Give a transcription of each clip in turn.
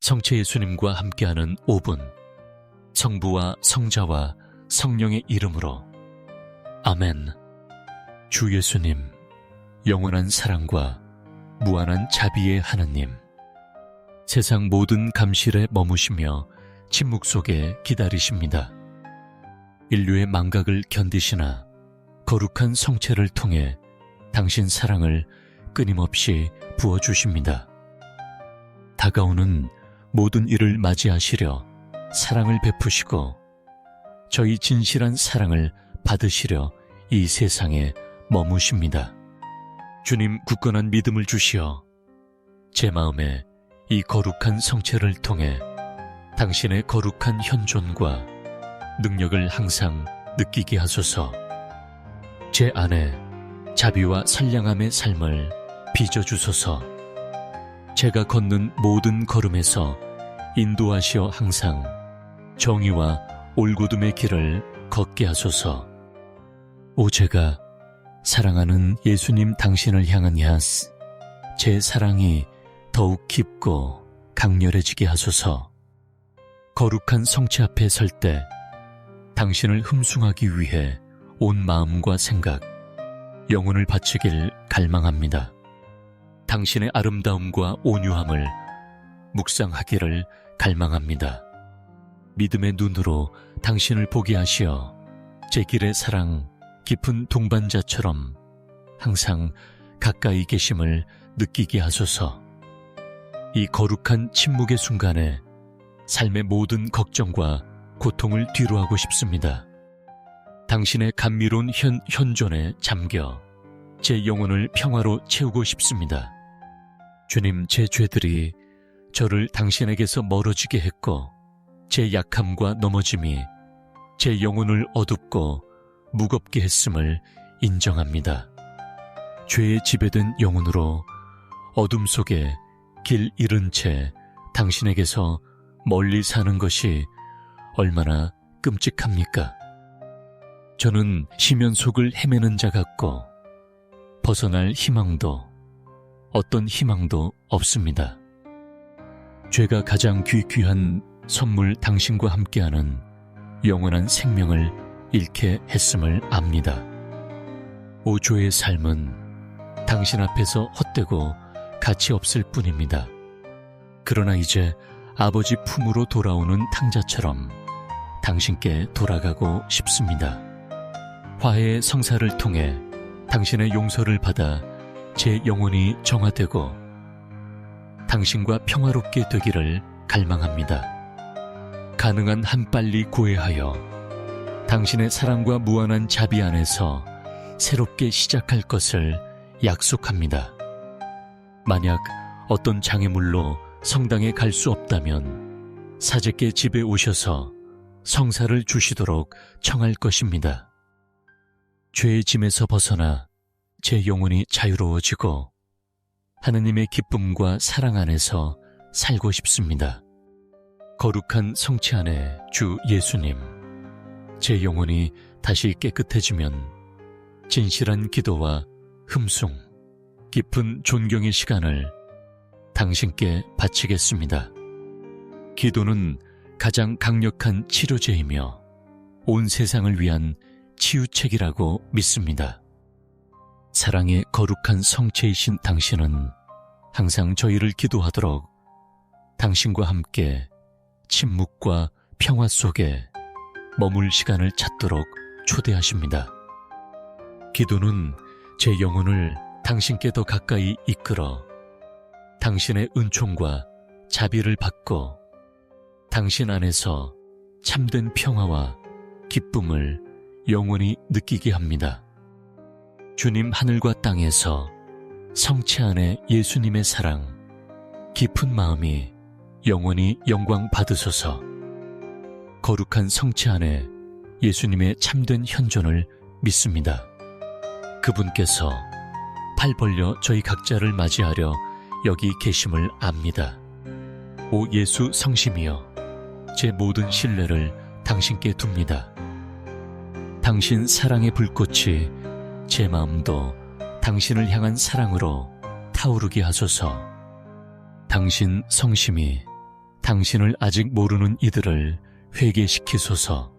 성체 예수님과 함께하는 5분. 성부와 성자와 성령의 이름으로. 아멘. 주 예수님, 영원한 사랑과 무한한 자비의 하나님. 세상 모든 감실에 머무시며 침묵 속에 기다리십니다. 인류의 망각을 견디시나 거룩한 성체를 통해 당신 사랑을 끊임없이 부어주십니다. 다가오는 모든 일을 맞이하시려 사랑을 베푸시고 저희 진실한 사랑을 받으시려 이 세상에 머무십니다. 주님 굳건한 믿음을 주시어 제 마음에 이 거룩한 성체를 통해 당신의 거룩한 현존과 능력을 항상 느끼게 하소서. 제 안에 자비와 선량함의 삶을 빚어주소서. 제가 걷는 모든 걸음에서 인도하시어 항상 정의와 올곧음의 길을 걷게 하소서. 오 제가 사랑하는 예수님 당신을 향한 야스, 제 사랑이 더욱 깊고 강렬해지게 하소서. 거룩한 성체 앞에 설 때 당신을 흠숭하기 위해 온 마음과 생각, 영혼을 바치길 갈망합니다. 당신의 아름다움과 온유함을 묵상하기를 갈망합니다. 믿음의 눈으로 당신을 보게 하시어 제 길의 사랑 깊은 동반자처럼 항상 가까이 계심을 느끼게 하소서. 이 거룩한 침묵의 순간에 삶의 모든 걱정과 고통을 뒤로하고 싶습니다. 당신의 감미로운 현, 현존에 잠겨 제 영혼을 평화로 채우고 싶습니다. 주님, 제 죄들이 저를 당신에게서 멀어지게 했고, 제 약함과 넘어짐이 제 영혼을 어둡고 무겁게 했음을 인정합니다. 죄에 지배된 영혼으로 어둠 속에 길 잃은 채 당신에게서 멀리 사는 것이 얼마나 끔찍합니까? 저는 심연 속을 헤매는 자 같고 벗어날 희망도 어떤 희망도 없습니다. 죄가 가장 귀귀한 선물 당신과 함께하는 영원한 생명을 잃게 했음을 압니다. 오조의 삶은 당신 앞에서 헛되고 가치 없을 뿐입니다. 그러나 이제 아버지 품으로 돌아오는 탕자처럼 당신께 돌아가고 싶습니다. 화해의 성사를 통해 당신의 용서를 받아 제 영혼이 정화되고 당신과 평화롭게 되기를 갈망합니다. 가능한 한 빨리 구애하여 당신의 사랑과 무한한 자비 안에서 새롭게 시작할 것을 약속합니다. 만약 어떤 장애물로 성당에 갈 수 없다면 사제께 집에 오셔서 성사를 주시도록 청할 것입니다. 죄의 짐에서 벗어나 제 영혼이 자유로워지고 하느님의 기쁨과 사랑 안에서 살고 싶습니다. 거룩한 성체 안에 주 예수님, 제 영혼이 다시 깨끗해지면 진실한 기도와 흠숭, 깊은 존경의 시간을 당신께 바치겠습니다. 기도는 가장 강력한 치료제이며 온 세상을 위한 치유책이라고 믿습니다. 사랑의 거룩한 성체이신 당신은 항상 저희를 기도하도록 당신과 함께 침묵과 평화 속에 머물 시간을 찾도록 초대하십니다. 기도는 제 영혼을 당신께 더 가까이 이끌어 당신의 은총과 자비를 받고 당신 안에서 참된 평화와 기쁨을 영원히 느끼게 합니다. 주님 하늘과 땅에서 성체 안에 예수님의 사랑, 깊은 마음이 영원히 영광 받으소서. 거룩한 성체 안에 예수님의 참된 현존을 믿습니다. 그분께서 팔 벌려 저희 각자를 맞이하려 여기 계심을 압니다. 오 예수 성심이여, 제 모든 신뢰를 당신께 둡니다. 당신 사랑의 불꽃이 제 마음도 당신을 향한 사랑으로 타오르게 하소서. 당신 성심이 당신을 아직 모르는 이들을 회개시키소서.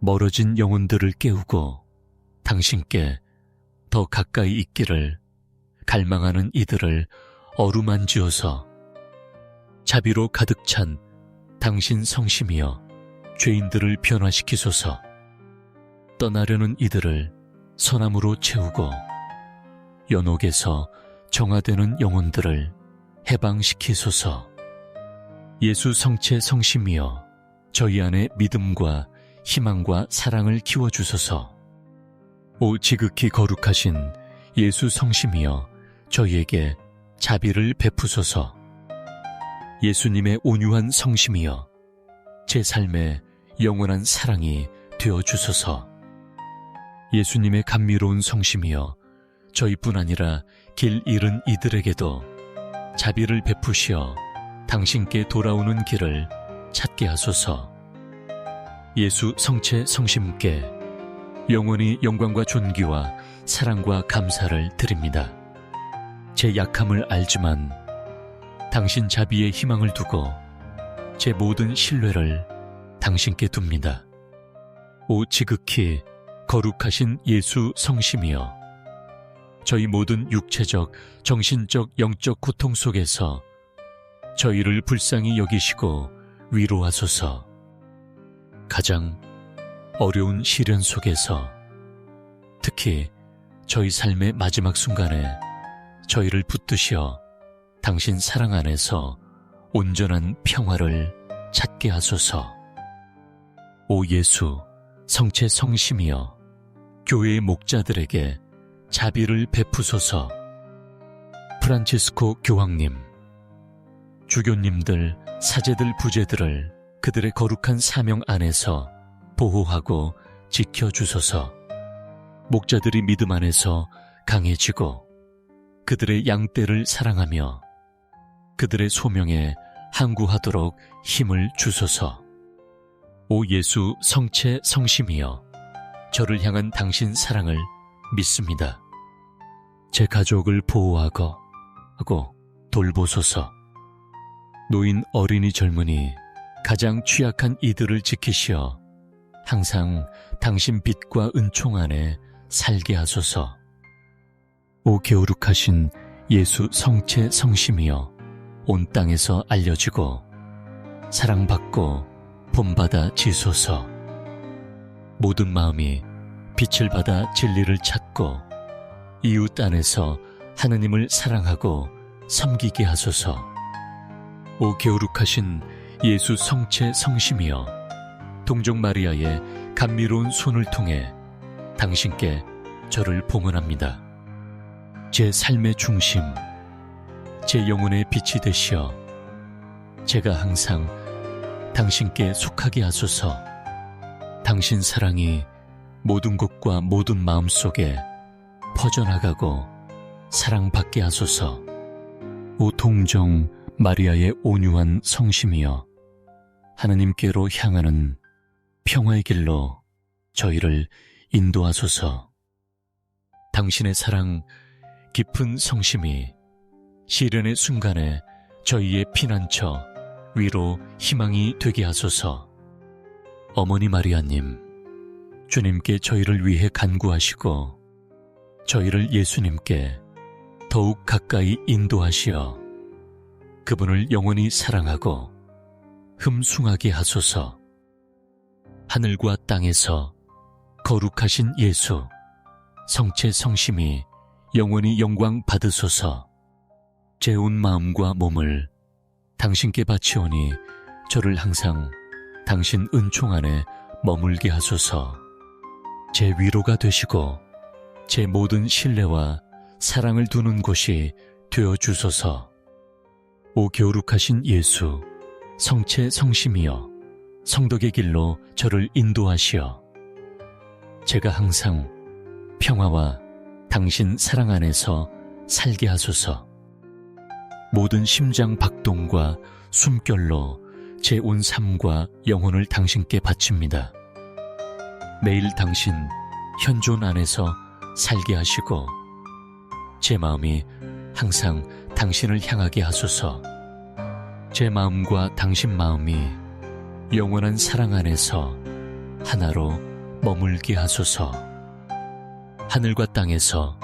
멀어진 영혼들을 깨우고 당신께 더 가까이 있기를 갈망하는 이들을 어루만지어서 자비로 가득 찬 당신 성심이여 죄인들을 변화시키소서. 떠나려는 이들을 선함으로 채우고 연옥에서 정화되는 영혼들을 해방시키소서. 예수 성체 성심이여 저희 안에 믿음과 희망과 사랑을 키워주소서. 오 지극히 거룩하신 예수 성심이여 저희에게 자비를 베푸소서. 예수님의 온유한 성심이여 제 삶에 영원한 사랑이 되어 주소서. 예수님의 감미로운 성심이여 저희뿐 아니라 길 잃은 이들에게도 자비를 베푸시어 당신께 돌아오는 길을 찾게 하소서. 예수 성체 성심께 영원히 영광과 존귀와 사랑과 감사를 드립니다. 제 약함을 알지만 당신 자비에 희망을 두고 제 모든 신뢰를 당신께 둡니다. 오 지극히 거룩하신 예수 성심이여 저희 모든 육체적, 정신적, 영적 고통 속에서 저희를 불쌍히 여기시고 위로하소서. 가장 어려운 시련 속에서 특히 저희 삶의 마지막 순간에 저희를 붙드시어 당신 사랑 안에서 온전한 평화를 찾게 하소서. 오 예수, 성체 성심이여, 교회의 목자들에게 자비를 베푸소서. 프란치스코 교황님, 주교님들, 사제들, 부제들을 그들의 거룩한 사명 안에서 보호하고 지켜주소서. 목자들이 믿음 안에서 강해지고 그들의 양떼를 사랑하며 그들의 소명에 항구하도록 힘을 주소서. 오 예수 성체 성심이여 저를 향한 당신 사랑을 믿습니다. 제 가족을 보호하고 하고 돌보소서. 노인 어린이 젊은이 가장 취약한 이들을 지키시어 항상 당신 빛과 은총 안에 살게 하소서. 오 게으룩하신 예수 성체 성심이여 온 땅에서 알려지고 사랑받고 본받아 지소서. 모든 마음이 빛을 받아 진리를 찾고 이웃 안에서 하느님을 사랑하고 섬기게 하소서. 오 게으룩하신 예수 성체 성심이여 동족 마리아의 감미로운 손을 통해 당신께 저를 봉헌합니다. 제 삶의 중심, 제 영혼의 빛이 되시어 제가 항상 당신께 속하게 하소서 당신 사랑이 모든 곳과 모든 마음 속에 퍼져나가고 사랑받게 하소서 오 동정 마리아의 온유한 성심이여 하느님께로 향하는 평화의 길로 저희를 인도하소서 당신의 사랑 깊은 성심이 시련의 순간에 저희의 피난처, 위로 희망이 되게 하소서. 어머니 마리아님, 주님께 저희를 위해 간구하시고 저희를 예수님께 더욱 가까이 인도하시어 그분을 영원히 사랑하고 흠숭하게 하소서. 하늘과 땅에서 거룩하신 예수, 성체 성심이 영원히 영광 받으소서. 제 온 마음과 몸을 당신께 바치오니 저를 항상 당신 은총 안에 머물게 하소서. 제 위로가 되시고 제 모든 신뢰와 사랑을 두는 곳이 되어 주소서. 오 교룩하신 예수, 성체 성심이여, 성덕의 길로 저를 인도하시어. 제가 항상 평화와 당신 사랑 안에서 살게 하소서. 모든 심장 박동과 숨결로 제 온 삶과 영혼을 당신께 바칩니다. 매일 당신 현존 안에서 살게 하시고 제 마음이 항상 당신을 향하게 하소서. 제 마음과 당신 마음이 영원한 사랑 안에서 하나로 머물게 하소서. 하늘과 땅에서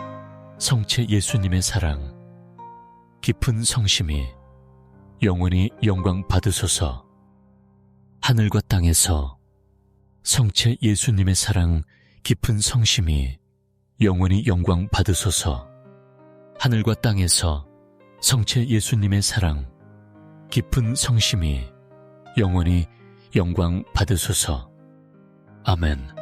성체 예수님의 사랑, 깊은 성심이 영원히 영광 받으소서. 하늘과 땅에서 성체 예수님의 사랑, 깊은 성심이 영원히 영광 받으소서. 하늘과 땅에서 성체 예수님의 사랑, 깊은 성심이 영원히 영광 받으소서. 아멘.